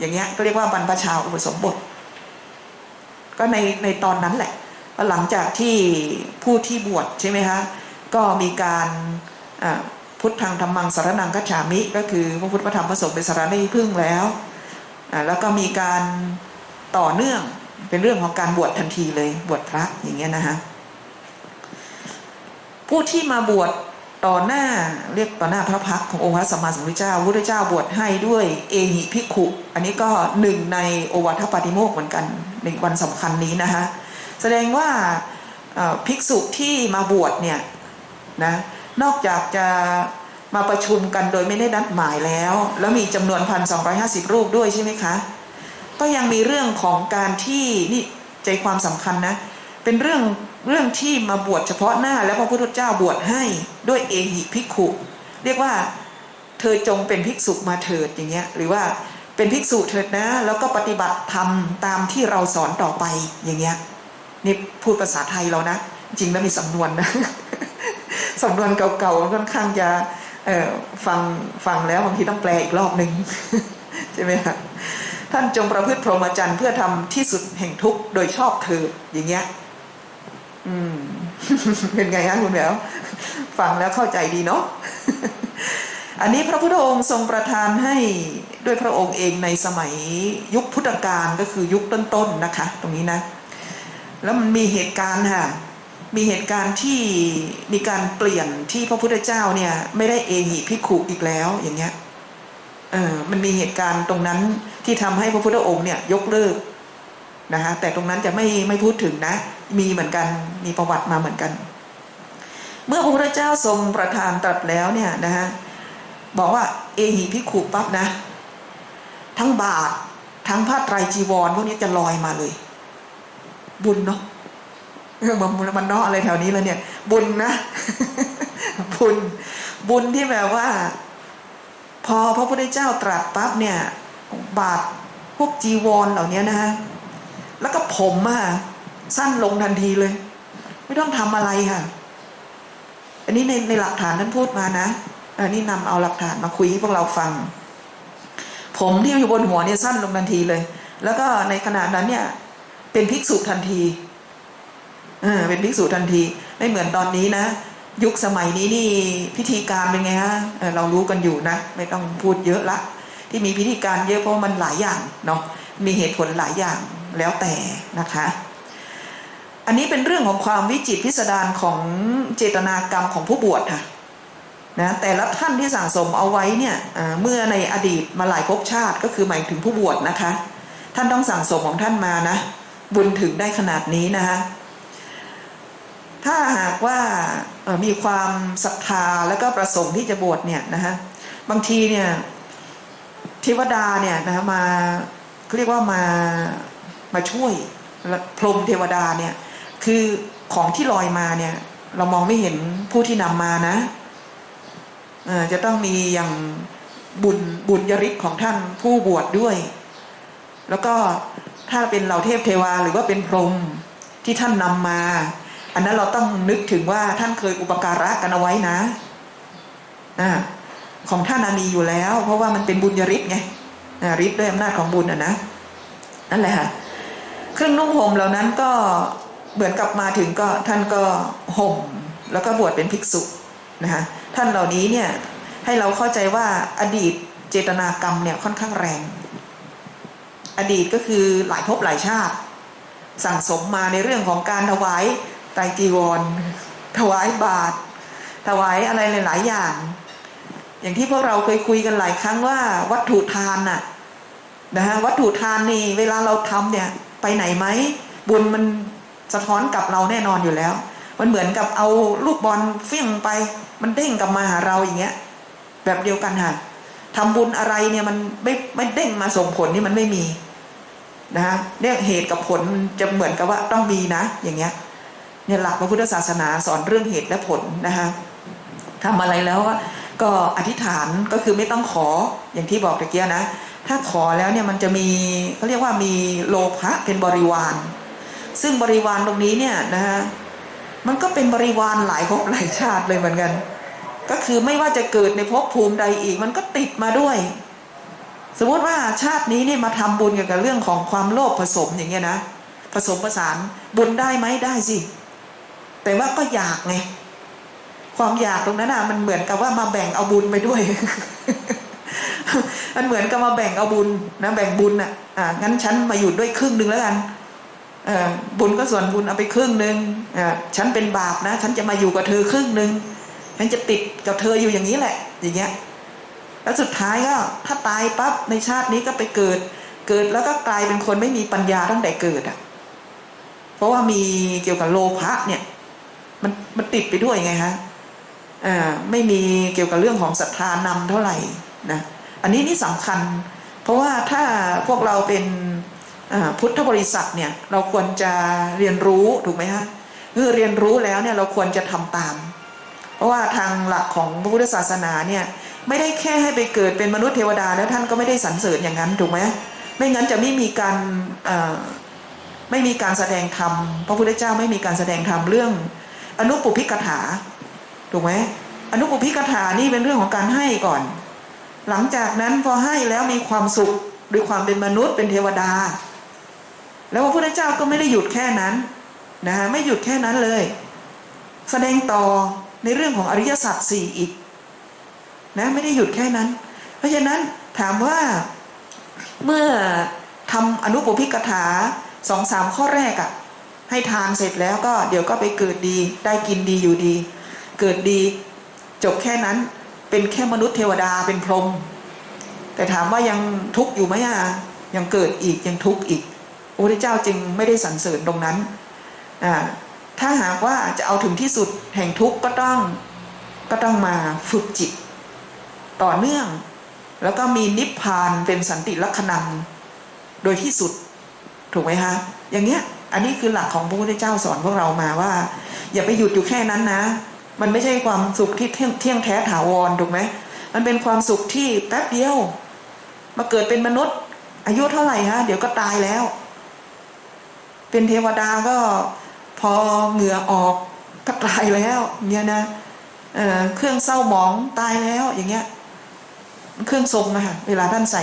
อย่างเงี้ยก็เรียกว่าบรรพชาอุปสมบท ก็ในในตอนนั้นแหละหลังจากที่ผู้ที่บวชใช่ไหมคะก็มีการพุทธังธรรมังสารนังกัจฉามิ ก็คือพระพุทธพระธรรมพระสงฆ์เป็นสารณีพึ่งแล้วแล้วก็มีการต่อเนื่องเป็นเรื่องของการบวชทันทีเลยบวชพระอย่างเงี้ยนะคะผู้ที่มาบวช ต่อหน้าเรียกต่อหน้าพระพักขององค์พระสัมมาสัมพุทธเจ้าพระพุทธเจ้าบวชให้ด้วยเอหิภิกขุ อันนี้ก็หนึ่งในโอวาทปาติโมกเหมือนกันในวันสำคัญนี้นะคะแสดงว่าภิกษุที่มาบวชเนี่ยนะนอกจากจะมาประชุมกันโดยไม่ได้นัดหมายแล้ว แล้วมีจำนวนพันสองรูปด้วยใช่ไหมคะ ก็ยังมีเรื่องของการที่นี่ใจความสำคัญนะ เป็นเรื่อง เรื่องที่มาบวชเฉพาะหน้าแล้วพระพุทธเจ้าบวชให้ด้วยเอหิภิกขุ เรียกว่าเธอจงเป็นภิกษุมาเถิดอย่างเงี้ยหรือว่าเป็นภิกษุเถิดนะ แล้วก็ปฏิบัติธรรมตามที่เราสอนต่อไปอย่างเงี้ยนี่พูดภาษาไทยเรานะ จริงแล้วมีสำนวนนะสำนวนเก่าๆค่อนข้างจะฟังฟังแล้วบางทีต้องแปลอีกรอบหนึ่งใช่ไหมคะท่านจงประพฤติพรหมจรรย์เพื่อทำที่สุดแห่งทุกข์โดยชอบเธออย่างเงี้ย อืม เป็นไงฮะคุณแหววฟังแล้วเข้าใจดีเนาะอันนี้พระพุทธองค์ทรงประทานให้ด้วยพระองค์เองในสมัยยุคพุทธกาลก็คือยุคต้นๆนะคะ ตรงนี้นะ แล้วมันมีเหตุการณ์ค่ะ มีเหตุการณ์ที่มีการเปลี่ยนที่พระพุทธเจ้าเนี่ยไม่ได้เอหิภิขุอีกแล้วอย่างเงี้ยเออมันมีเหตุการณ์ตรงนั้นที่ทำให้พระพุทธองค์เนี่ยยกเลิก นะคะแต่ตรงนั้นจะไม่ไม่พูดถึงนะ มีเหมือนกันมีประวัติมาเหมือนกัน เมื่อพระพุทธเจ้าทรงประทานตรัสแล้วเนี่ยนะฮะบอกว่าเอหิภิขุปั๊บนะ ทั้งบาททั้งผ้าไตรจีวรพวกนี้จะลอยมาเลย บุญเนาะเออมันมันเนาะอะไรแถวนี้แล้วเนี่ย บุญนะ บุญบุญที่แบบว่า พอพระพุทธเจ้าตรัสปั๊บเนี่ย บาทพวกจีวรเหล่านี้นะฮะ แล้วก็ผมอะสั้นลงทันทีเลย ไม่ต้องทำอะไรค่ะ อันนี้ในในหลักฐานท่านพูดมานะอันนี้นำเอาหลักฐานมาคุยให้พวกเราฟัง ผมที่อยู่บนหัวเนี่ยสั้นลงทันทีเลย แล้วก็ในขณะนั้นเนี่ย เป็นภิกษุทันทีเออเป็นภิกษุทันที ไม่เหมือนตอนนี้นะ ยุคสมัยนี้นี่พิธีการเป็นไงฮะเเรารู้กันอยู่นะ ไม่ต้องพูดเยอะละ ที่มีพิธีการเยอะเพราะมันหลายอย่างเนาะมีเหตุผลหลายอย่างแล้วแต่นะคะ อันนี้เป็นเรื่องของความวิจิตพิสดารของเจตนากรรมของผู้บวชค่ะนะแต่ละท่านที่สั่งสมเอาไว้เนี่ยเมื่อในอดีตมาหลายภพชาติก็คือหมายถึงผู้บวชนะคะ ท่านต้องสั่งสมของท่านมานะ บุญถึงได้ขนาดนี้นะคะถ้าหากว่ามีความศรัทธาแล้วก็ประสงค์ที่จะบวชเนี่ยนะฮะบางทีเนี่ย ทวดาเนี่ยนะมาเขาเรียกว่ามามาช่วยพรหมเทวดาเนี่ยคือของที่ลอยมาเนี่ย เรามองไม่เห็นผู้ที่นำมานะจะต้องมีอย่างบุญบุญยริศของท่านผู้บวชดด้วย แล้วก็ถ้าเป็นเหล่าเทพเทวาหรือว่าเป็นพรหมที่ท่านนำมา อันนั้นเราต้องนึกถึงว่าท่านเคยอุปการะกันเอาไว้นะอ่า ของท่านน่ะมีอยู่แล้ว เพราะว่ามันเป็นบุญยริศไงอ่าฤทธิ์ด้วยอำนาจของบุญอะนะนั่นแหละค่ะเครื่องนุ่งห่มเหล่านั้นก็เหมือนกับมาถึงก็ท่านก็ห่มแล้วก็บวชเป็นภิกษุนะคะท่านเหล่านี้เนี่ยให้เราเข้าใจว่าอดีตเจตนากรรมเนี่ยค่อนข้างแรง อดีตก็คือหลายภพหลายชาติ สั่งสมมาในเรื่องของการถวายไตรจีวร ถวายบาตรถวายอะไรหลาย ๆ อย่าง อย่างที่พวกเราเคยคุยกันหลายครั้งว่าวัตถุทานน่ะนะฮะวัตถุทานนี่เวลาเราทำเนี่ยไปไหนไหมบุญมันสะท้อนกลับเราแน่นอนอยู่แล้ว มันเหมือนกับเอาลูกบอลเฟี้ยงไป มันเด้งกลับมาหาเราอย่างเงี้ย แบบเดียวกันค่ะทำบุญอะไรเนี่ยมันไม่ไม่เด้งมาส่งผลนี่มันไม่มีนะฮะเนี่ยเหตุกับผลมันจะเหมือนกับว่าต้องมีนะ อย่างเงี้ยเนี่ยหลักพระพุทธศาสนาสอนเรื่องเหตุและผลนะคะทำอะไรแล้วก็ ก็อธิษฐานก็คือไม่ต้องขออย่างที่บอกตะเกียนะ ถ้าขอแล้วเนี่ยมันจะมีเขาเรียกว่ามีโลภะเป็นบริวาร ซึ่งบริวารตรงนี้เนี่ยนะฮะมันก็เป็นบริวารหลายภพหลายชาติเลยเหมือนกัน ก็คือไม่ว่าจะเกิดในภพภูมิใดอีก มันก็ติดมาด้วย สมมติว่าชาตินี้เนี่ยมาทำบุญเกี่ยวกับเรื่องของความโลภผสมอย่างเงี้ยนะผสมผสานบุญได้ไหมได้สิแต่ว่าก็อยากไง ความอยากตรงนั้นอะมันเหมือนกับว่ามาแบ่งเอาบุญไปด้วย มันเหมือนกับมาแบ่งเอาบุญนะแบ่งบุญอะอ่างั้นฉันมาอยู่ด้วยครึ่งหนึ่งแล้วกันเออบุญก็ส่วนบุญเอาไปครึ่งหนึ่งอ่าฉันเป็นบาปนะ ฉันจะมาอยู่กับเธอครึ่งหนึ่งฉันจะติดกับเธออยู่อย่างนี้แหละ อย่างเงี้ย แล้วสุดท้ายก็ถ้าตายปั๊บในชาตินี้ก็ไปเกิด เกิดแล้วก็กลายเป็นคนไม่มีปัญญาตั้งแต่เกิดอะ เพราะว่ามีเกี่ยวกับโลภะเนี่ย มันมันติดไปด้วยไงฮะ ไม่มีเกี่ยวกับเรื่องของศรัทธานำเท่าไหร่นะอันนี้นี่สำคัญ เพราะว่าถ้าพวกเราเป็นพุทธบริษัทเนี่ยเราควรจะเรียนรู้ถูกไหมฮะเมื่อเรียนรู้แล้วเนี่ยเราควรจะทำตาม เพราะว่าทางหลักของพระพุทธศาสนาเนี่ยไม่ได้แค่ให้ไปเกิดเป็นมนุษย์เทวดาแล้วท่านก็ไม่ได้สรรเสริญอย่างนั้นถูกไหมไม่งั้นจะไม่มีการไม่มีการแสดงธรรมพระพุทธเจ้าไม่มีการแสดงธรรมเรื่องอนุปุพิกถา ถูกไหมอนุปพิกถานี่เป็นเรื่องของการให้ก่อน หลังจากนั้นพอให้แล้วมีความสุขด้วยความเป็นมนุษย์เป็นเทวดา แล้วพระพุทธเจ้าก็ไม่ได้หยุดแค่นั้นนะฮะไม่หยุดแค่นั้นเลย แสดงต่อในเรื่องของอริยสัจสี่อีกนะไม่ได้หยุดแค่นั้น เพราะฉะนั้นถามว่าเมื่อทำอนุปพิกถาสองสามข้อแรกอะให้ทานเสร็จแล้วก็เดี๋ยวก็ไปเกิดดี ได้กินดีอยู่ดี เกิดดี จบแค่นั้นเป็นแค่มนุษย์เทวดาเป็นพรหมแต่ถามว่ายังทุกข์อยู่ไหมอะยังเกิดอีกยังทุกข์อีกพระพุทธเจ้าจึงไม่ได้สรรเสริญตรงนั้นอ่าถ้าหากว่าจะเอาถึงที่สุดแห่งทุกข์ก็ต้องก็ต้องมาฝึกจิต ต่อเนื่อง แล้วก็มีนิพพานเป็นสันติลักษณังโดยที่สุดถูกไหมคะอย่างเงี้ยอันนี้คือหลักของพระพุทธเจ้าสอนพวกเรามาว่า อย่าไปหยุดอยู่แค่นั้นนะ มันไม่ใช่ความสุขที่เที่ยงแท้ถาวรถูกไหมมันเป็นความสุขที่แป๊บเดียว มาเกิดเป็นมนุษย์ อายุเท่าไหร่ฮะเดี๋ยวก็ตายแล้ว เป็นเทวดาก็พอเหงื่อออกก็ตายแล้วเนี่ยนะเเครื่องเศร้าหมองตายแล้วอย่างเงี้ย เครื่องทรงนะคะเวลาท่านใส่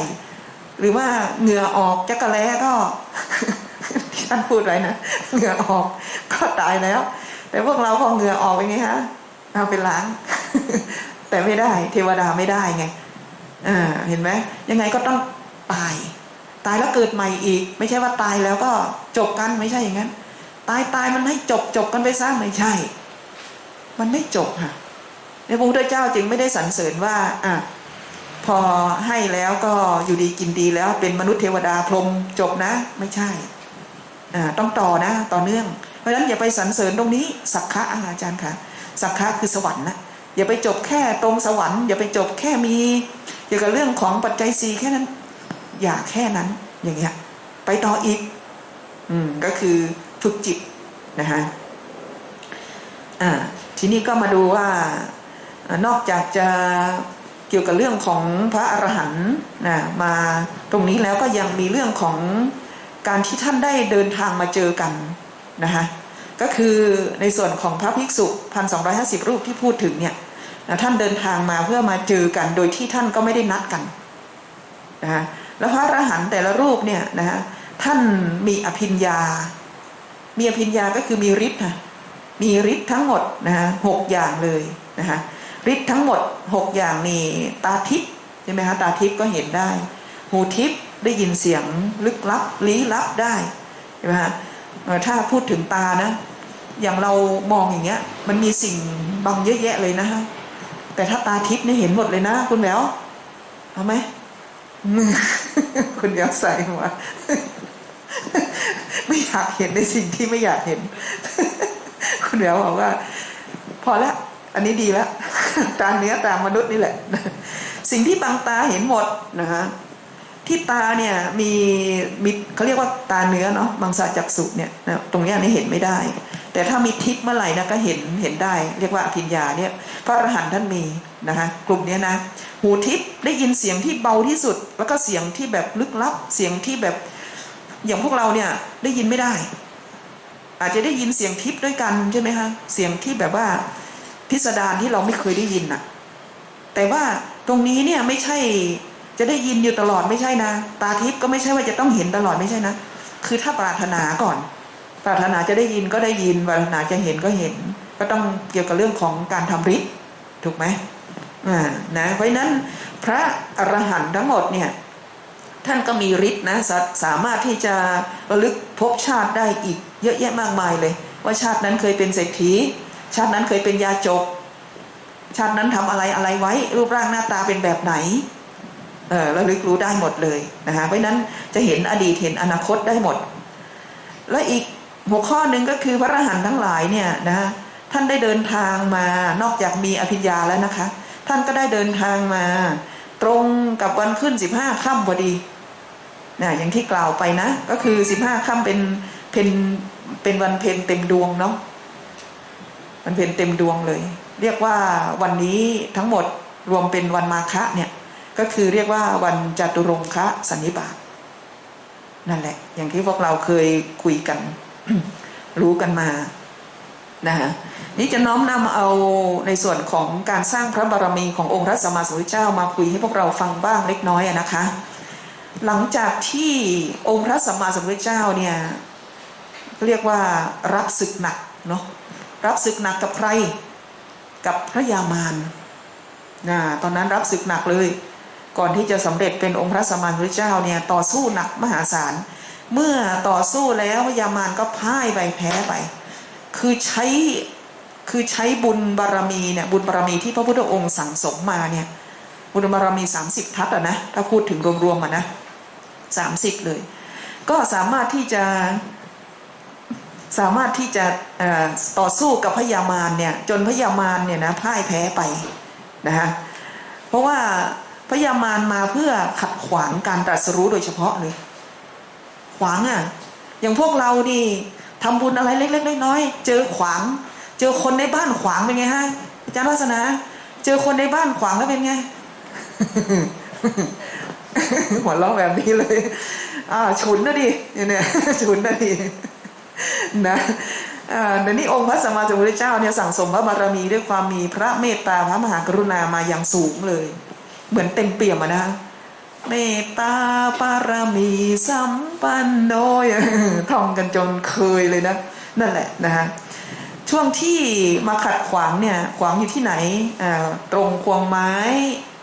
หรือว่าเหงื่อออกจักระแล้ก็ที่ท่านพูดไว้นะเหงื่อออกก็ตายแล้ว แต่พวกเราพอเหงื่อออกเป็นไงฮะ เอาไปล้าง แต่ไม่ได้เทวดาไม่ได้ไงเห็นไหมยังไงก็ต้องตาย ตายแล้วเกิดใหม่อีก ไม่ใช่ว่าตายแล้วก็จบกันไม่ใช่อย่างนั้น ตายตายมันให้จบจบกันไปซะไม่ใช่ มันไม่จบค่ะในพระพุทธเจ้าจึงไม่ได้สรรเสริญว่าอะพอให้แล้วก็อยู่ดีกินดีแล้วเป็นมนุษย์เทวดาพรหมจบนะ ไม่ใช่อ่าต้องต่อนะ ต่อเนื่อง เพราะฉะนั้นอย่าไปสรรเสริญตรงนี้สักขะอาจารย์ค่ะ สักขะคือสวรรค์นะอย่าไปจบแค่ตรงสวรรค์อย่าไปจบแค่มีเกี่ยวกับเรื่องของปัจจัยสีแค่นั้น อย่าแค่นั้นอย่างเงี้ยไปต่ออีก อืมก็คือฝึกจิตนะฮะอ่าทีนี้ก็มาดูว่าอ่านอกจากจะเกี่ยวกับเรื่องของพระอรหันต์นะมาตรงนี้แล้วก็ยังมีเรื่องของการที่ท่านได้เดินทางมาเจอกันนะคะ ก็คือในส่วนของพระภิกษุพันสองร้อยห้าสิบรูปที่พูดถึงเนี่ยท่านเดินทางมาเพื่อมาเจอกันโดยที่ท่านก็ไม่ได้นัดกันนะคะแล้วพระอรหันต์แต่ละรูปเนี่ยนะคะท่านมีอภิญญา มีอภิญญาก็คือมีฤทธิ์ค่ะมีฤทธิ์ทั้งหมดนะคะหกอย่างเลยนะคะฤทธิ์ทั้งหมดหกอย่างนี่ตาทิพย์ใช่ไหมคะตาทิพย์ก็เห็นได้ หูทิพย์ได้ยินเสียงลึกลับลี้ลับได้ใช่ไหมคะ ถ้าพูดถึงตานะ อย่างเรามองอย่างเงี้ย มันมีสิ่งบังเยอะแยะเลยนะฮะแต่ถ้าตาทิพย์เนี่ยเห็นหมดเลยนะ คุณแหววเอาไหมคุณแหววใส่หัวไม่อยากเห็นในสิ่งที่ไม่อยากเห็น คุณแหววบอกว่า พอละอันนี้ดีแล้วตาเนื้อตามนุษย์นี่แหละ สิ่งที่บางตาเห็นหมดนะคะ ที่ตาเนี่ยมีมีเขาเรียกว่าตาเนื้อเนาะบางสาจักษุเนี่ยนะตรงนี้นี่เห็นไม่ได้ แต่ถ้ามีทิพย์เมื่อไหร่นะก็เห็นเห็นได้ เรียกว่าอภิญญาเนี่ยพระอรหันต์ท่านมีนะคะกลุ่มนี้นะหูทิพย์ได้ยินเสียงที่เบาที่สุด แล้วก็เสียงที่แบบลึกลับเสียงที่แบบอย่างพวกเราเนี่ยได้ยินไม่ได้ อาจจะได้ยินเสียงทิพย์ด้วยกันใช่ไหมคะเสียงที่แบบว่าพิสดารที่เราไม่เคยได้ยินน่ะแต่ว่าตรงนี้เนี่ยไม่ใช่ จะได้ยินอยู่ตลอดไม่ใช่นะ ตาทิพย์ก็ไม่ใช่ว่าจะต้องเห็นตลอดไม่ใช่นะ คือถ้าปรารถนาก่อน ปรารถนาจะได้ยินก็ได้ยิน ปรารถนาจะเห็นก็เห็น ก็ต้องเกี่ยวกับเรื่องของการทำฤทธิ์ถูกไหมอ่านะเพราะนั้นพระอรหันต์ทั้งหมดเนี่ยท่านก็มีฤทธิ์นะสาสามารถที่จะระลึกภพชาติได้อีกเยอะแยะมากมายเลย ว่าชาตินั้นเคยเป็นเศรษฐี ชาตินั้นเคยเป็นยาจก ชาตินั้นทำอะไรอะไรไว้ รูปร่างหน้าตาเป็นแบบไหน ระลึกรู้ได้หมดเลยนะคะเพราะนั้นจะเห็นอดีตเห็นอนาคตได้หมด และอีกหัวข้อหนึ่งก็คือพระอรหันต์ทั้งหลายเนี่ยนะท่านได้เดินทางมานอกจากมีอภิญญาแล้วนะคะ ท่านก็ได้เดินทางมา ตรงกับวันขึ้นสิบห้าค่ำพอดีนะอย่างที่กล่าวไปนะ ก็คือสิบห้าค่ำเป็นเป็นเป็นวันเพ็ญเต็มดวงเนาะวันเพ็ญเต็มดวงเลย เรียกว่าวันนี้ทั้งหมดรวมเป็นวันมาฆะเนี่ย ก็คือเรียกว่าวันจตุรงคะสันนิบาตนั่นแหละ อย่างที่พวกเราเคยคุยกัน รู้กันมานะฮะนี่จะน้อมนำเอาในส่วนของการสร้างพระบารมีขององค์พระสัมมาสัมพุทธเจ้ามาคุยให้พวกเราฟังบ้างเล็กน้อยนะคะ หลังจากที่องค์พระสัมมาสัมพุทธเจ้าเนี่ยเรียกว่ารับศึกหนักเนาะรับศึกหนักกับใคร กับพระยามารนะตอนนั้นรับศึกหนักเลย ก่อนที่จะสำเร็จเป็นองค์พระสัมมาสัมพุทธเจ้าเนี่ยต่อสู้หนักมหาศาล เมื่อต่อสู้แล้วพญามารก็พ่ายไปแพ้ไป คือใช้คือใช้บุญบารรมีเนี่ยบุญบารรมีที่พระพุทธองค์สั่งสมมาเนี่ยบุญบารรมี 30 ทัศอะนะถ้าพูดถึงรวมๆอะนะ30เลย ก็สามารถที่จะสามารถที่จะต่อสู้กับพญามารเนี่ยจนพญามารเนี่ยนะพ่ายแพ้ไปนะฮะเพราะว่า พญามารมาเพื่อขัดขวางการตรัสรู้โดยเฉพาะเลย ขวางอะ อย่างพวกเรานี่ทำบุญอะไรเล็ก ๆ น้อยๆเจอขวาง เจอคนในบ้านขวางเป็นไงฮะอาจารย์วัฒนาเจอคนในบ้านขวางแล้วเป็นไงหัวเราะแบบนี้เลยอ่าฉุนนะดิเนี่ยฉุนนะดินะอ่าในนี้องค์พระสัมมาสัมพุทธเจ้าเนี่ยสั่งสมพระบารมีด้วยความมีพระเมตตาพระมหากรุณามาอย่างสูงเลย เหมือนเต็มเปี่ยมอะนะเมตตาปารมีสัมปันโนยท่องกันจนเคยเลยนะ นั่นแหละนะฮะช่วงที่มาขัดขวางเนี่ยขวางอยู่ที่ไหนตรงควงไม้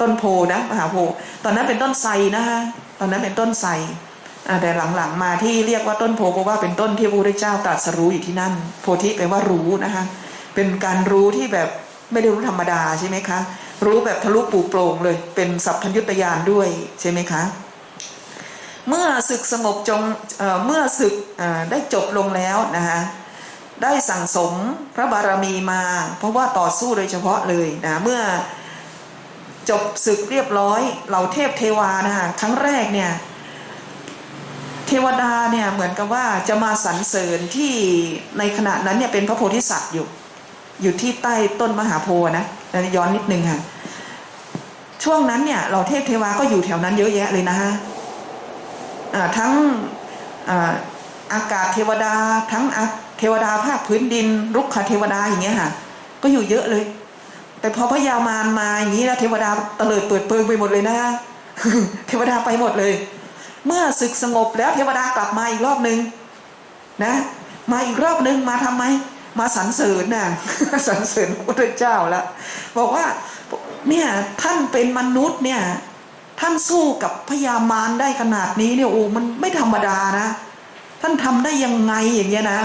ต้นโพนะมหาโพตอนนั้นเป็นต้นไทรนะคะตอนนั้นเป็นต้นไทรแต่หลังๆมาที่เรียกว่าต้นโพเพราะว่าเป็นต้นที่พระพุทธเจ้าตรัสรู้อยู่ที่นั่น โพธิแปลว่ารู้นะคะเป็นการรู้ที่แบบไม่ได้รู้ธรรมดาใช่ไหมคะ รู้แบบทะลุปูโปร่งเลย เป็นสัพพัญญุตยานด้วยใช่ไหมคะ เมื่อศึกสงบจงเเมื่อศึกได้จบลงแล้วนะคะได้สั่งสมพระบารมีมา เพราะว่าต่อสู้โดยเฉพาะเลยนะเมื่อจบศึกเรียบร้อยเหล่าเทพเทวานะคะครั้งแรกเนี่ยเทวดาเนี่ยเหมือนกับว่าจะมาสรรเสริญที่ในขณะนั้นเนี่ยเป็นพระโพธิสัตว์อยู่ อยู่ที่ใต้ต้นมหาโพนะ แล้วย้อนนิดนึงค่ะ ช่วงนั้นเนี่ยเราเทพเทวาก็อยู่แถวนั้นเยอะแยะเลยนะฮะทั้งอากาศเทวดา ทั้งเทวดาภาคพื้นดิน รุกขเทวดาอย่างเงี้ยค่ะ ก็อยู่เยอะเลย แต่พอพระยามารมาอย่างนี้แล้วเทวดาเตลิดเปิดเปิงไปหมดเลยนะเทวดาไปหมดเลย เมื่อศึกสงบแล้วเทวดากลับมาอีกรอบนึงนะ มาอีกรอบนึงมาทำไม มาสรรเสริญน่ะสรรเสริญพระพุทธเจ้าแล้วบอกว่าเนี่ยท่านเป็นมนุษย์เนี่ยท่านสู้กับพญามารได้ขนาดนี้เนี่ยโอ้มันไม่ธรรมดานะ ท่านทำได้ยังไงอย่างเงี้ยนะ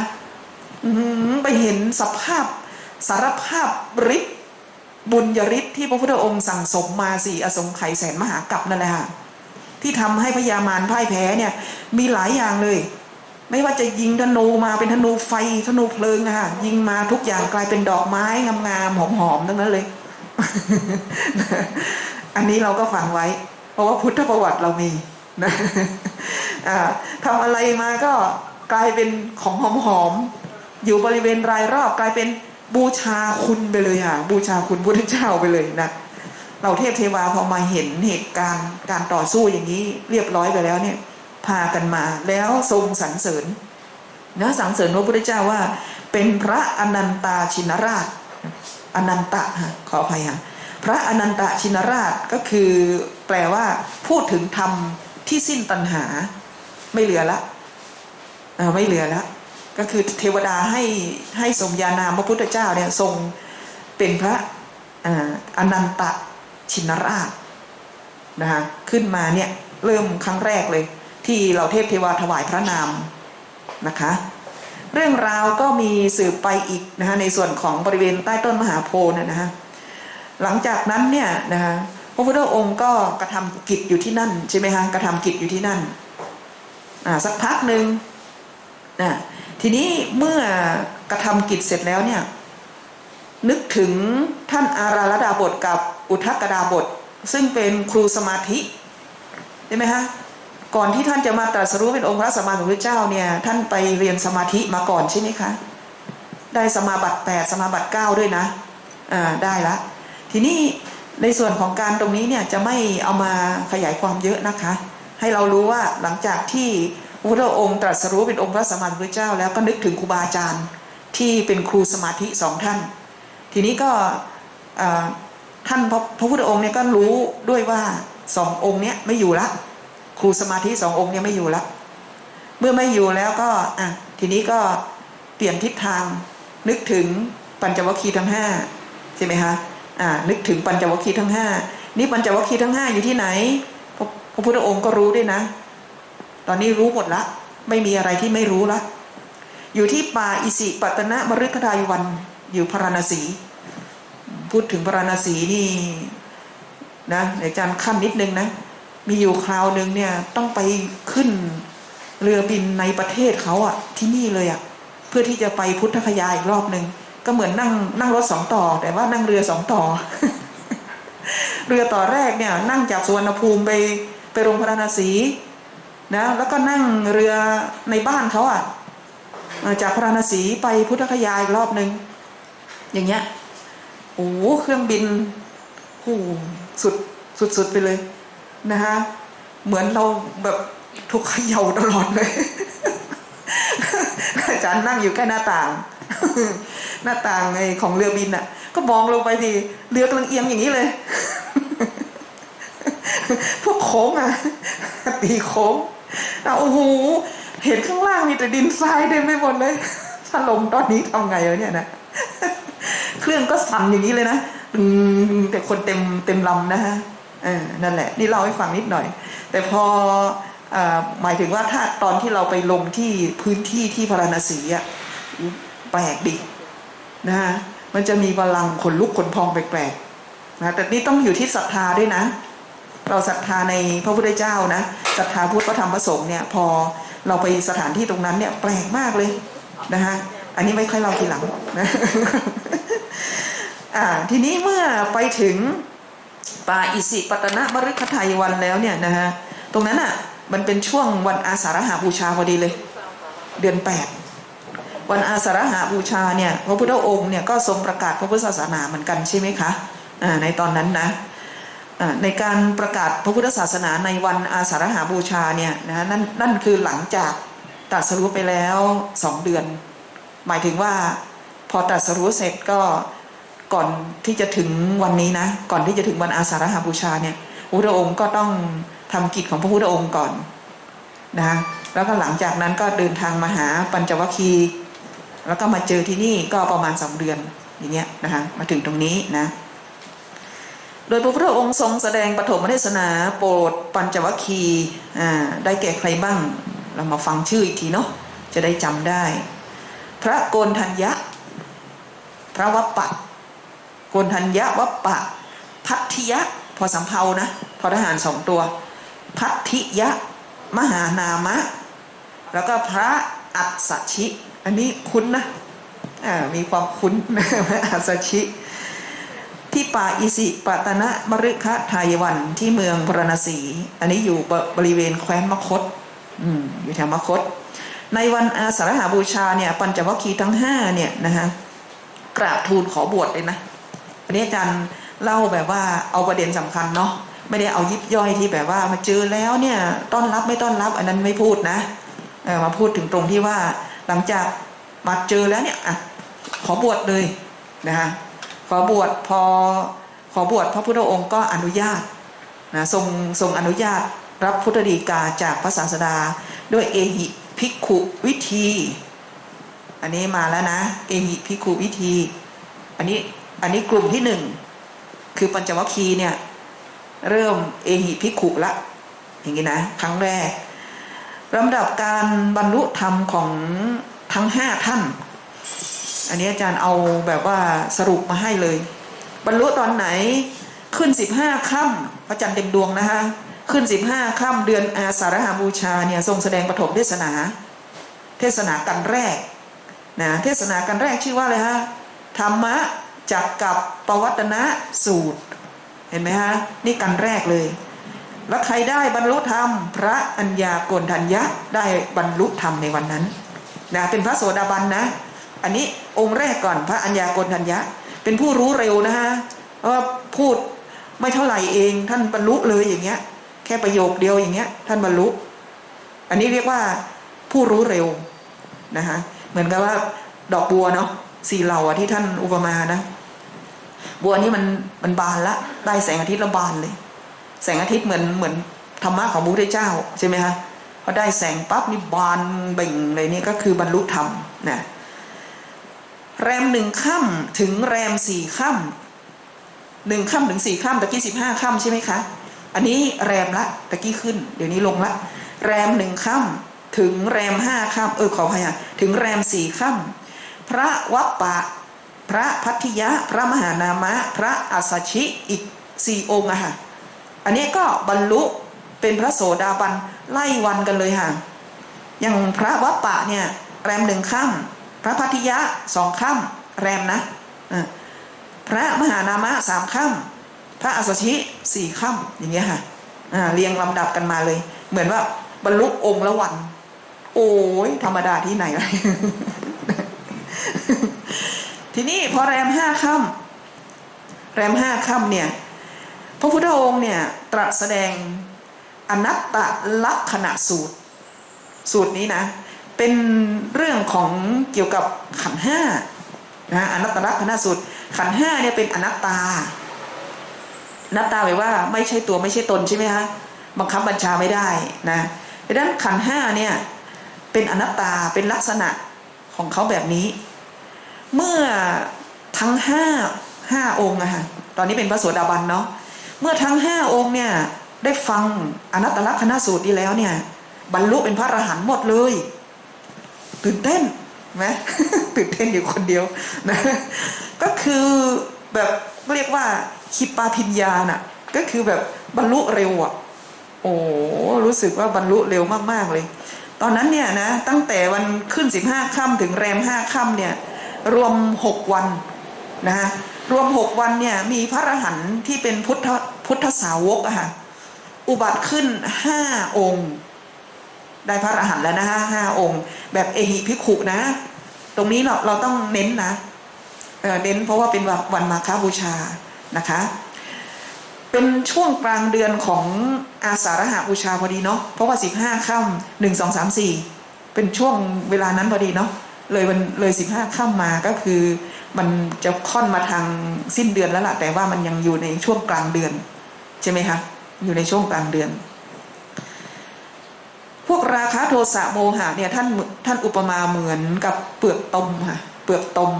ไปเห็นสภาพสารภาพฤทธิ์บุญยฤทธิ์ที่พระพุทธองค์สั่งสมมาสี่อสงไขยแสนมหากรัปนั่นแหละค่ะที่ทำให้พญามารพ่ายแพ้เนี่ย มีหลายอย่างเลย ไม่ว่าจะยิงธนูมาเป็นธนูไฟธนูเพลิงอะค่ะยิงมาทุกอย่างกลายเป็นดอกไม้งามๆหอมๆทั้งนั้นเลย อันนี้เราก็ฟังไว้ เพราะว่าพุทธประวัติเรามีนะทำอะไรมาก็กลายเป็นของหอมๆอยู่บริเวณรายรอบกลายเป็นบูชาคุณไปเลยค่ะบูชาคุณพุทธเจ้าไปเลยนะเราเทพเทวาพอมาเห็นเหตุการณ์การต่อสู้อย่างนี้ เรียบร้อยไปแล้วเนี่ย พากันมา แล้วทรงสรรเสริญนะสรรเสริญพระพุทธเจ้าว่า เป็นพระอนันตาชินราชอนันตะขออภัยค่ะพระอนันตชินราชก็คือแปลว่า พูดถึงธรรมที่สิ้นตัณหา ไม่เหลือละไม่เหลือละก็คือเทวดาให้ให้สมญานามพระพุทธเจ้าเนี่ยทรงเป็นพระอ่าอนันตชินราชนะคะขึ้นมาเนี่ยเริ่มครั้งแรกเลย ที่เราเทพเทวาถวายพระนามนะคะ เรื่องราวก็มีสืบไปอีกนะคะในส่วนของบริเวณใต้ต้นมหาโพธิ์เนี่ยนะคะหลังจากนั้นเนี่ยนะคะพระพุทธองค์ก็กระทำกิจอยู่ที่นั่นใช่ไหมคะกระทำกิจอยู่ที่นั่นอ่าสักพักหนึ่งนะทีนี้เมื่อกระทำกิจเสร็จแล้วเนี่ยนึกถึงท่านอาราลดาบทกับอุทกดาบท ซึ่งเป็นครูสมาธิใช่ไหมคะ ก่อนที่ท่านจะมาตรัสรู้เป็นองค์พระสัมมาสัมพุทธเจ้าเนี่ยท่านไปเรียนสมาธิมาก่อนใช่ไหมคะ ได้สมาบัติแปดสมาบัติเก้าด้วยนะอ่าได้ละ ทีนี้ในส่วนของการตรงนี้เนี่ยจะไม่เอามาขยายความเยอะนะคะ ให้เรารู้ว่าหลังจากที่พระพุทธองค์ตรัสรู้เป็นองค์พระสัมมาสัมพุทธเจ้า แล้วก็นึกถึงครูบาอาจารย์ที่เป็นครูสมาธิสองท่าน ทีนี้ก็ท่านพระพระพุทธองค์เนี่ยก็รู้ด้วยว่าสององค์เนี้ยไม่อยู่ละ ครูสมาธิสององค์เนี่ยไม่อยู่ละเมื่อไม่อยู่แล้วก็อะทีนี้ก็เปลี่ยนทิศทาง นึกถึงปัญจวัคคีย์ทั้งห้าใช่ไหมคะอ่านึกถึงปัญจวัคคีย์ทั้งห้านี่ปัญจวัคคีย์ทั้งห้าอยู่ที่ไหนพระพระพุทธองค์ก็รู้ด้วยนะ ตอนนี้รู้หมดละ ไม่มีอะไรที่ไม่รู้ละ อยู่ที่ป่าอิสิปตนะมฤคทายวันอยู่พาราณสี พูดถึงพาราณสีนี่นะอาจารย์ขั้นนิดนึงนะ มีอยู่คราวหนึ่งเนี่ยต้องไปขึ้นเรือบินในประเทศเขาอะที่นี่เลยอะเพื่อที่จะไปพุทธคยาอีกรอบหนึ่งก็เหมือนนั่งนั่งรถสองต่อ แต่ว่านั่งเรือสองต่อ เรือต่อแรกเนี่ย นั่งจากสุวรรณภูมิไปไปโรงพาราณสีนะแล้วก็นั่งเรือในบ้านเขาอะเอ่อจากพาราณสีไปพุทธคยาอีกรอบหนึ่งอย่างเงี้ยโอ้เครื่องบินโอ้โหสุดสุดสุดไปเลย นะคะเหมือนเราแบบทุกข์เขย่าตลอดเลย อาจารย์นั่งอยู่ใกล้หน้าต่าง หน้าต่างไอ้ของเรือบินอะ ก็มองลงไปดิเรือกำลังเอียงอย่างนี้เลย พวกโค้งอะตีโค้งอะโอ้โหเห็นข้างล่างมีแต่ดินทรายเต็มไปหมดเลยถ้าลงตอนนี้ทำไงวะเนี่ยนะเครื่องก็สั่นอย่างนี้เลยนะอืแต่คนเต็มเต็มลำนะฮะ นั่นแหละ นี่เล่าให้ฟังนิดหน่อย แต่พออหมายถึงว่าถ้าตอนที่เราไปลงที่พื้นที่ที่พาราณสีอะแปลกดินะฮะมันจะมีพลังขนลุกขนพองแปลกๆนะแต่นี่ต้องอยู่ที่ศรัทธาด้วยนะ เราศรัทธาในพระพุทธเจ้านะศรัทธาพุทธพระธรรมพระสงฆ์เนี่ย พอเราไปสถานที่ตรงนั้นเนี่ยแปลกมากเลยนะฮะอันนี้ไม่ค่อยเล่าทีหลังนะอ่าทีนี้เมื่อไปถึง ป่าอิสิปตนะมฤคทายวันแล้วเนี่ยนะฮะตรงนั้นอะมันเป็นช่วงวันอาสาฬหาบูชาพอดีเลย เดือนแปดวันอาสาฬหาบูชาเนี่ยพระพุทธองค์เนี่ยก็ทรงประกาศพระพุทธศาสนาเหมือนกันใช่ไหมคะในตอนนั้นนะในการประกาศพระพุทธศาสนาในวันอาสาฬหาบูชาเนี่ยนะนั่นนั่นคือหลังจากตรัสรู้ไปแล้วสองเดือน หมายถึงว่าพอตรัสรู้เสร็จก็ ก่อนที่จะถึงวันนี้นะ ก่อนที่จะถึงวันอาสาฬหาบูชาเนี่ยพระพุทธองค์ก็ต้องทำกิจของพระพุทธองค์ก่อนนะแล้วก็หลังจากนั้นก็เดินทางมาหาปัญจวัคคีย์แล้วก็มาเจอที่นี่ก็ประมาณสองเดือนอย่างเงี้ยนะคะมาถึงตรงนี้นะ โดยพระพุทธองค์ทรงแสดงปฐมเทศนาโปรดปัญจวัคคีย์อ่าได้แก่ใครบ้าง เรามาฟังชื่ออีกทีเนาะจะได้จำได้ พระโกนทัญญะ พระวัปปะ โกนทัญญะวัปปะ พัทธิยะ พอสำเพานะพอทหารสองตัว พัทธิยะ มหานามะ แล้วก็พระอัสสชิ อันนี้คุ้นนะมีความคุ้นพระอัสสชิที่ป่าอิสิปตนะมฤคะทายวันที่เมืองพราณสีอันนี้อยู่บริเวณแคว้นมคตอืมอยู่แถวมคต ในวันอาสาฬหาบูชาเนี่ยปัญจวัคคีย์ทั้งห้าเนี่ยนะฮะกราบทูลขอบวชเลยนะ อันนี้อาจารย์เล่าแบบว่าเอาประเด็นสำคัญเนาะไม่ได้เอายิบย่อยที่แบบว่ามาเจอแล้วเนี่ยต้อนรับไม่ต้อนรับอันนั้นไม่พูดนะมาพูดถึงตรงที่ว่าหลังจากมาเจอแล้วเนี่ยอะขอบวชเลยนะฮะขอบวชพอขอบวชพระพุทธองค์ก็อนุญาตนะทรงทรงอนุญาตรับพุทธดีกาจากพระศาสดาด้วยเอหิภิกขุวิธี อันนี้มาแล้วนะ เอหิภิกขุวิธี อันนี้ อันนี้กลุ่มที่หนึ่งคือปัญจวัคคีย์เนี่ย เริ่มเอหิภิขุละอย่างนี้นะครั้งแรกลำดับการบรรลุธรรมของทั้งห้าท่าน อันนี้อาจารย์เอาแบบว่าสรุปมาให้เลย บรรลุตอนไหนขึ้นสิบห้าค่ำพระจันทร์เต็มดวงนะคะขึ้นสิบห้าค่ำเดือนอาสาฬหาบูชาเนี่ยทรงแสดงปฐมเทศนา เทศนากันแรกนะเทศนากันแรกชื่อว่าอะไรฮะธรรมะ จักกับปวัตนะสูตร เห็นไหมฮะ นี่กันแรกเลย แล้วใครได้บรรลุธรรม พระอัญญาโกณทัญญะได้บรรลุธรรมในวันนั้นนะเป็นพระโสดาบันนะ อันนี้องค์แรกก่อนพระอัญญาโกณทัญญะ เป็นผู้รู้เร็วนะฮะเพราะว่าพูดไม่เท่าไหร่เองท่านบรรลุเลยอย่างเงี้ย แค่ประโยคเดียวอย่างเงี้ย ท่านบรรลุ อันนี้เรียกว่าผู้รู้เร็วนะคะเหมือนกับว่าดอกบัวเนาะสี่เหล่าอะที่ท่านอุปมานะ บัวนี้มันมันบานละได้แสงอาทิตย์แล้วบานเลย แสงอาทิตย์เหมือนเหมือนธรรมะของพระพุทธเจ้าใช่ไหมคะพอได้แสงปั๊บนี่บานเบ่งเลยนี่ก็คือบรรลุธรรมนะแรมหนึ่งค่ำถึงแรมสี่ค่ำหนึ่งค่ำถึงสี่ค่ำตะกี้สิบห้าค่ำใช่ไหมคะ อันนี้แรมละตะกี้ขึ้น เดี๋ยวนี้ลงละ แรมหนึ่งค่ำถึงแรมห้าค่ำเออขอพยถึงแรมสี่ค่ำพระวัปปะ พระพัทยะ พระมหานามะ พระอัสสชิอีกสี่องค์อะค่ะ อันนี้ก็บรรลุเป็นพระโสดาบันไล่วันกันเลยค่ะ อย่างพระวัปปะเนี่ยแรมหนึ่งค่ำพระพัทยะสองค่ำแรมนะพระมหานามะสามค่ำพระอัสสชิสี่ค่ำอย่างเงี้ยค่ะเรียงลำดับกันมาเลย เหมือนว่าบรรลุองค์ละวัน โอ้ยธรรมดาที่ไหนเลย ทีนี้พอแรมห้าค่ำแรมห้าค่ำเนี่ยพระพุทธองค์เนี่ยตรัสแสดงอนัตตลักษณะสูตร สูตรนี้นะ เป็นเรื่องของเกี่ยวกับขันห้านะอนัตตลักษณะสูตร ขันห้าเนี่ยเป็นอนัตตาอนัตตาแปลว่าไม่ใช่ตัวไม่ใช่ตนใช่ไหมคะบังคับบัญชาไม่ได้นะดังนั้นขันห้าเนี่ยเป็นอนัตตาเป็นลักษณะของเขาแบบนี้ เมื่อทั้งห้าห้าองค์อะค่ะตอนนี้เป็นพระโสดาบันเนาะเมื่อทั้งห้าองค์เนี่ยได้ฟังอนัตตลักษณสูตรนี้แล้วเนี่ย บรรลุเป็นพระอรหันต์หมดเลย ตื่นเต้นไหมตื่นเต้นอยู่คนเดียวนะก็คือแบบเรียกว่าคิปปาพิญญาน่ะก็คือแบบบรรลุเร็วอะโอ้รู้สึกว่าบรรลุเร็วมากๆเลย ตอนนั้นเนี่ยนะตั้งแต่วันขึ้นสิบห้าค่ำถึงแรมห้าค่ำเนี่ย รวมหกวันนะฮะรวมหกวันเนี่ยมีพระอรหันต์ที่เป็นพุทธพุทธสาวกอะค่ะอุบัติขึ้นห้าองค์ ได้พระอรหันต์แล้วนะฮะห้าองค์ แบบเอหิพิขุนะ ตรงนี้เราเราต้องเน้นนะเน้นเพราะว่าเป็นวันวันมาบูชานะคะเป็นช่วงกลางเดือนของอาสาฬหบูชาพอดีเนาะเพราะว่าสิบห้าค่ำหนึ่งสองสามสี่เป็นช่วงเวลานั้นพอดีเนาะ เลยวันเลยสิบห้าค่ำมาก็คือมันจะค่อนมาทางสิ้นเดือนแล้วล่ะ แต่ว่ามันยังอยู่ในช่วงกลางเดือน ใช่ไหมคะ อยู่ในช่วงกลางเดือน พวกราคะโทสะโมหะเนี่ยท่านท่านอุปมาเหมือนกับเปลือกตมค่ะ เปลือกตม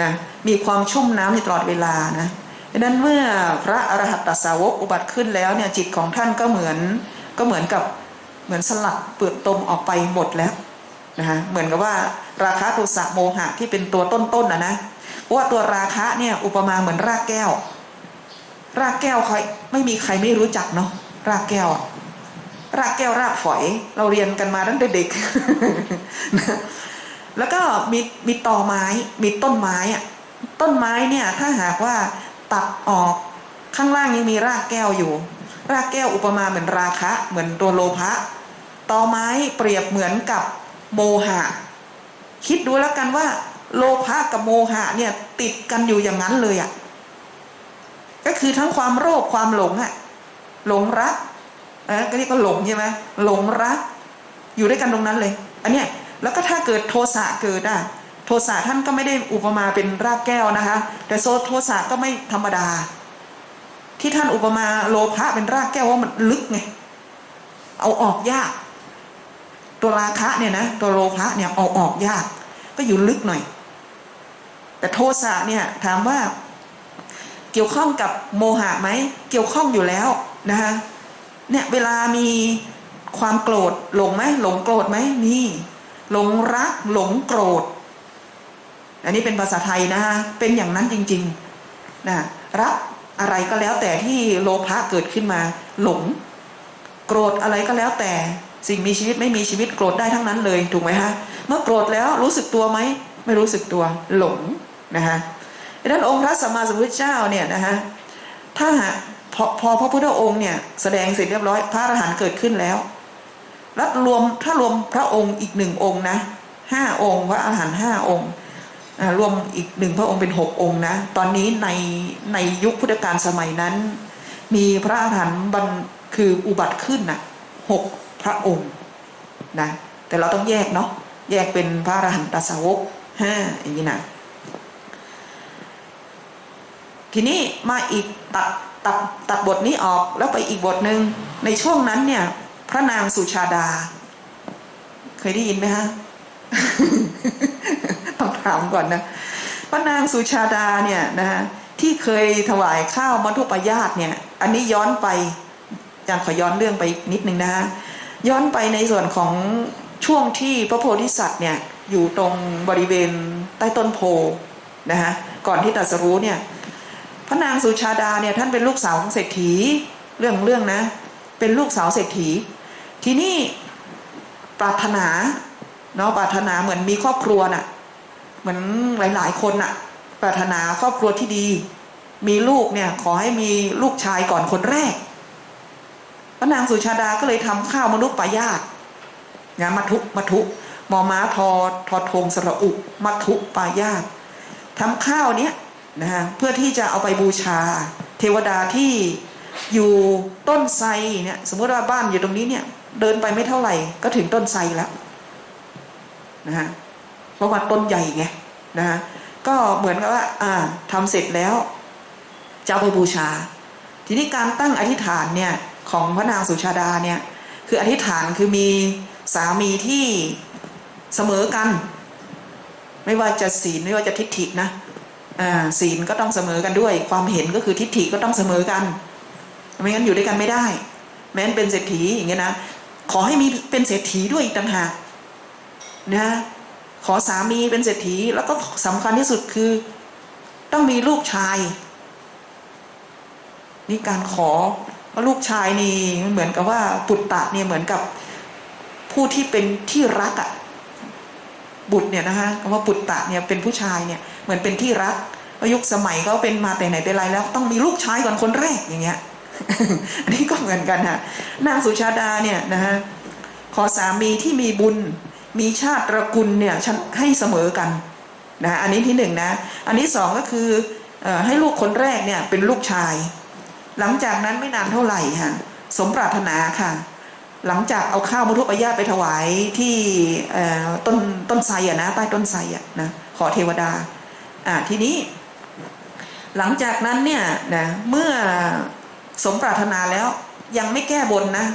นะมีความชุ่มน้ำตลอดเวลานะดังนั้นเมื่อพระอรหัตตสาวกอุบัติขึ้นแล้วเนี่ยจิตของท่านก็เหมือนก็เหมือนกับเหมือนสลัดเปลือกตมออกไปหมดแล้ว นะคะเหมือนกับว่าราคะโทสะโมหะที่เป็นตัวต้นๆนะนะเพราะว่าตัวราคะเนี่ยอุปมาเหมือนรากแก้ว รากแก้วใครไม่มีใครไม่รู้จักเนาะรากแก้วอะรากแก้วรากฝอย เราเรียนกันมาตั้งแต่เด็ก แล้วก็มีมีตอไม้ มีต้นไม้อะต้นไม้เนี่ย ถ้าหากว่าตัดออกข้างล่างยังมีรากแก้วอยู่ รากแก้วอุปมาเหมือนราคะ เหมือนตัวโลภะตอไม้เปรียบเหมือนกับ โมหะ คิดดูแล้วกันว่า โลภะกับโมหะเนี่ยติดกันอยู่อย่างนั้นเลยอะ่ะก็คือทั้งความโลภความหลงอะ่ะหลงรักเออก็เรียกว่าหลงใช่ไหมหลงรัก อยู่ด้วยกันตรงนั้นเลย อันเนี้ยแล้วก็ถ้าเกิดโทสะเกิดอะโทสะท่านก็ไม่ได้อุปมาเป็นรากแก้วนะคะ แต่โซโทสะก็ไม่ธรรมดา ที่ท่านอุปมาโลภะเป็นรากแก้วว่ามันลึกไงเอาออกยาก ตัวราคะเนี่ยนะตัวโลภะเนี่ยเอาออกยาก ก็อยู่ลึกหน่อย แต่โทสะเนี่ยถามว่าเกี่ยวข้องกับโมหะไหมเกี่ยวข้องอยู่แล้วนะคะเนี่ยเวลามีความโกรธหลงไหมหลงโกรธไหมมีหลงรักหลงโกรธ อันนี้เป็นภาษาไทยนะคะเป็นอย่างนั้นจริงๆนะรักอะไรก็แล้วแต่ที่โลภะเกิดขึ้นมา หลง โกรธอะไรก็แล้วแต่ สิ่งมีชีวิตไม่มีชีวิตโกรธได้ทั้งนั้นเลยถูกไหมฮะเมื่อโกรธแล้วรู้สึกตัวไหมไม่รู้สึกตัวหลงนะคะดังนั้นองค์พระสัมมาสัมพุทธเจ้าเนี่ยนะฮะถ้าหากพอพอพระพุทธองค์เนี่ยแสดงเสร็จเรียบร้อยพระอรหันต์เกิดขึ้นแล้วแล้วรวมถ้ารวมพระองค์อีกหนึ่งองค์นะห้าองค์พระอรหันต์ห้าองค์รวมอีกหนึ่งพระองค์เป็นหกองค์นะตอนนี้ในในยุคพุทธกาลสมัยนั้น มีพระอรหันต์บันคืออุบัติขึ้นนะหก พระองค์นะแต่เราต้องแยกเนาะแยกเป็นพระอรหันตสาวกห้าอย่างนี้นะทีนี้มาอีกตัดตัดตัดบทนี้ออกแล้วไปอีกบทหนึ่งในช่วงนั้นเนี่ย พระนางสุชาดา เคยได้ยินไหมฮะต้องถามก่อนนะ พระนางสุชาดาเนี่ยนะฮะที่เคยถวายข้าวมัทุปายาตเนี่ย อันนี้ย้อนไปอาจารย์ขอย้อนเรื่องไปนิดนึงนะฮะ ย้อนไปในส่วนของช่วงที่พระโพธิสัตว์เนี่ยอยู่ตรงบริเวณใต้ต้นโพนะฮะก่อนที่ตรัสรู้เนี่ยพระนางสุชาดาเนี่ยท่านเป็นลูกสาวของเศรษฐีเรื่องเรื่องนะ เป็นลูกสาวเศรษฐี ทีนี้ปรารถนาเนาะปรารถนาเหมือนมีครอบครัวน่ะเหมือนหลาย ๆ คนน่ะ ปรารถนาครอบครัวที่ดี มีลูกเนี่ยขอให้มีลูกชายก่อนคนแรก ระนางสุชาดาก็เลยทำข้าวมนุษย์ปายาตงามัทุมัทุมอม้าทอทอทงสระอุมัทุปายาตทำข้าวเนี้ยนะฮะเพื่อที่จะเอาไปบูชา เทวดาที่อยู่ต้นไทรเนี่ยสมมติว่าบ้านอยู่ตรงนี้เนี่ยเดินไปไม่เท่าไหร่ก็ถึงต้นไทรแล้วนะฮะเพราะว่าต้นใหญ่ไงนะฮะก็เหมือนกับว่าอ่าทำเสร็จแล้วจะเอาไปบูชา ทีนี้การตั้งอธิษฐานเนี่ย ของพระนางสุชาดาเนี่ยคืออธิษฐานคือมีสามีที่เสมอกัน ไม่ว่าจะศีลไม่ว่าจะทิฏฐินะศีลก็ต้องเสมอกันด้วย ความเห็นก็คือทิฏฐิก็ต้องเสมอกัน ไม่งั้นอยู่ด้วยกันไม่ได้ แม้นเป็นเศรษฐีอย่างเงี้ยนะขอให้มีเป็นเศรษฐีด้วยอีกต่างหากนะขอสามีเป็นเศรษฐีแล้วก็สำคัญที่สุดคือ ต้องมีลูกชาย นี่การขอ ว่าลูกชายนี่มันเหมือนกับว่าปุตตะเนี่ยเหมือนกับผู้ที่เป็นที่รักอะบุตรเนี่ยนะคะคำว่าปุตตะเนี่ยเป็นผู้ชายเนี่ยเหมือนเป็นที่รักว่ายุคสมัยก็เป็นมาแต่ไหนแต่ไรแล้ว ต้องมีลูกชายก่อนคนแรกอย่างเงี้ยอันนี้ก็เหมือนกันค่ะนางสุชาดาเนี่ยนะฮะขอสามีที่มีบุญมีชาติตระกูลเนี่ยให้เสมอกันนะอันนี้ที่หนึ่งนะ อันที่สองก็คืออให้ลูกคนแรกเนี่ยเป็นลูกชาย หลังจากนั้นไม่นานเท่าไหร่ค่ะ สมปรารถนาค่ะ หลังจากเอาข้าวมุทุปายาตไปถวายที่ต้นต้นไทรอะนะใต้ต้นไทรอะนะขอเทวดา อ่าทีนี้ หลังจากนั้นเนี่ยนะเมื่อสมปรารถนาแล้วยังไม่แก้บนนะ